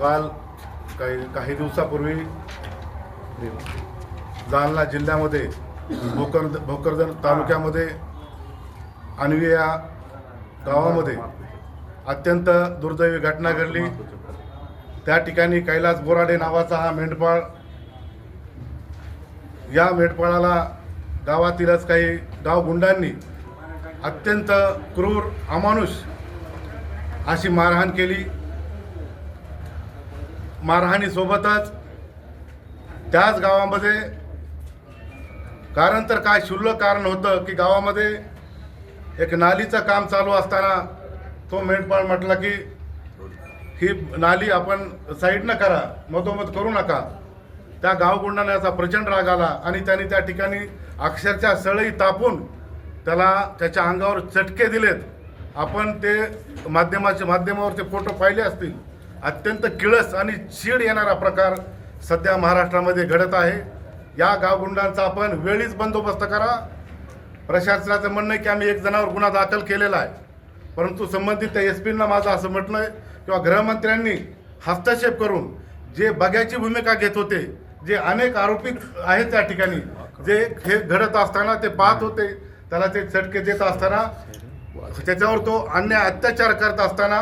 काल काही काही दिवसापूर्वी जालना जिल्ह्यामध्ये भोकर भोकरदन तालुक्यामध्ये आणवी या गावामध्ये अत्यंत दुर्दैवी घटना घडली. त्या ठिकाणी कैलास बोराडे नावाचा हा मेंढपाळ या मेंढपाळाला गावातीलच काही गावगुंडांनी अत्यंत क्रूर अमानुष अशी मारहाण केली. मारहाणीसोबतच त्याच गावामध्ये कारण तर काय शुल्लक कारण होतं की गावामध्ये एक नालीचं काम चालू असताना तो मेंढपाळ म्हटला की ही नाली आपण साईडनं करा मधोमध करू नका. त्या गावगुंडाने याचा प्रचंड राग आला आणि त्यांनी त्या ठिकाणी अक्षरशः सळई तापून त्याला त्याच्या अंगावर चटके दिलेत. आपण ते माध्यमाचे माध्यमावर ते फोटो पाहिले असतील. अत्यंत किळस आणि चीड येणारा प्रकार सध्या महाराष्ट्रामध्ये घडत आहे. या गावगुंडांचा आपण वेळीच बंदोबस्त करा. प्रशासनाचं म्हणणं आहे की आम्ही एक जणावर गुन्हा दाखल केलेला आहे. परंतु संबंधित त्या एस पींना माझं असं म्हटलं आहे किंवा गृहमंत्र्यांनी हस्तक्षेप करून जे बघ्याची भूमिका घेत होते जे अनेक आरोपी आहेत त्या ठिकाणी जे हे घडत असताना ते पाहत होते त्याला ते चटके देत असताना त्याच्यावर तो अन्याय अत्याचार करत असताना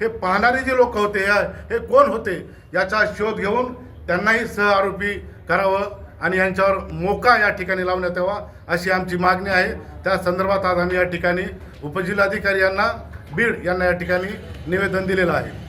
हे पाहणारे जे लोक होते या- हे कोण होते याचा शोध घेऊन त्यांनाही सह आरोपी करावं आणि यांच्यावर मोका या ठिकाणी लावण्यात यावा अशी आमची मागणी आहे. त्या संदर्भात आज आम्ही या ठिकाणी उपजिल्हाधिकारी यांना बीड यांना या ठिकाणी निवेदन दिलेलं आहे.